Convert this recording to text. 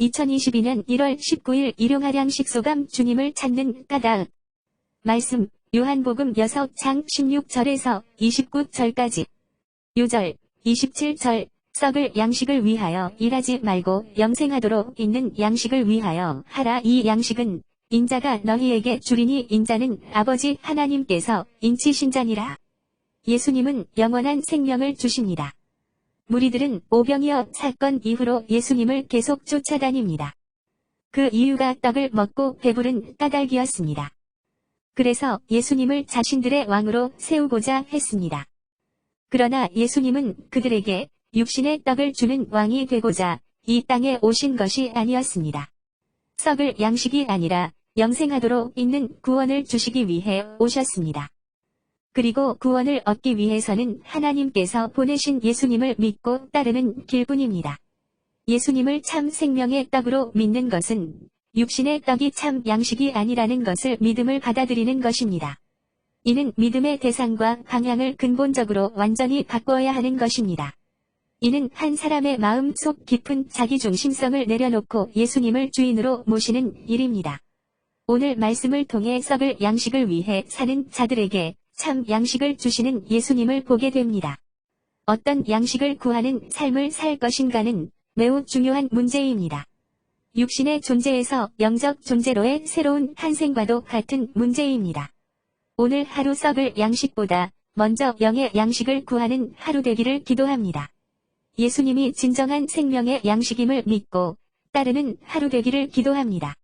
2022년 1월 19일 일용하량 식소감 주님을 찾는 까닭. 말씀, 요한복음 6장 16절에서 29절까지. 요절, 27절, 썩을 양식을 위하여 일하지 말고 영생하도록 있는 양식을 위하여 하라 이 양식은 인자가 너희에게 주리니 인자는 아버지 하나님께서 인치신 자니라. 예수님은 영원한 생명을 주십니다. 무리들은 오병이어 사건 이후로 예수님을 계속 쫓아다닙니다. 그 이유가 떡을 먹고 배부른 까닭이었습니다. 그래서 예수님을 자신들의 왕으로 세우고자 했습니다. 그러나 예수님은 그들에게 육신의 떡을 주는 왕이 되고자 이 땅에 오신 것이 아니었습니다. 썩을 양식이 아니라 영생하도록 있는 구원을 주시기 위해 오셨습니다. 그리고 구원을 얻기 위해서는 하나님께서 보내신 예수님을 믿고 따르는 길뿐입니다. 예수님을 참 생명의 떡으로 믿는 것은 육신의 떡이 참 양식이 아니라는 것을 믿음을 받아들이는 것입니다. 이는 믿음의 대상과 방향을 근본적으로 완전히 바꿔야 하는 것입니다. 이는 한 사람의 마음 속 깊은 자기중심성을 내려놓고 예수님을 주인으로 모시는 일입니다. 오늘 말씀을 통해 썩을 양식을 위해 사는 자들에게 참 양식을 주시는 예수님을 보게 됩니다. 어떤 양식을 구하는 삶을 살 것인가는 매우 중요한 문제입니다. 육신의 존재에서 영적 존재로의 새로운 탄생과도 같은 문제입니다. 오늘 하루 썩을 양식보다 먼저 영의 양식을 구하는 하루 되기를 기도합니다. 예수님이 진정한 생명의 양식임을 믿고 따르는 하루 되기를 기도합니다.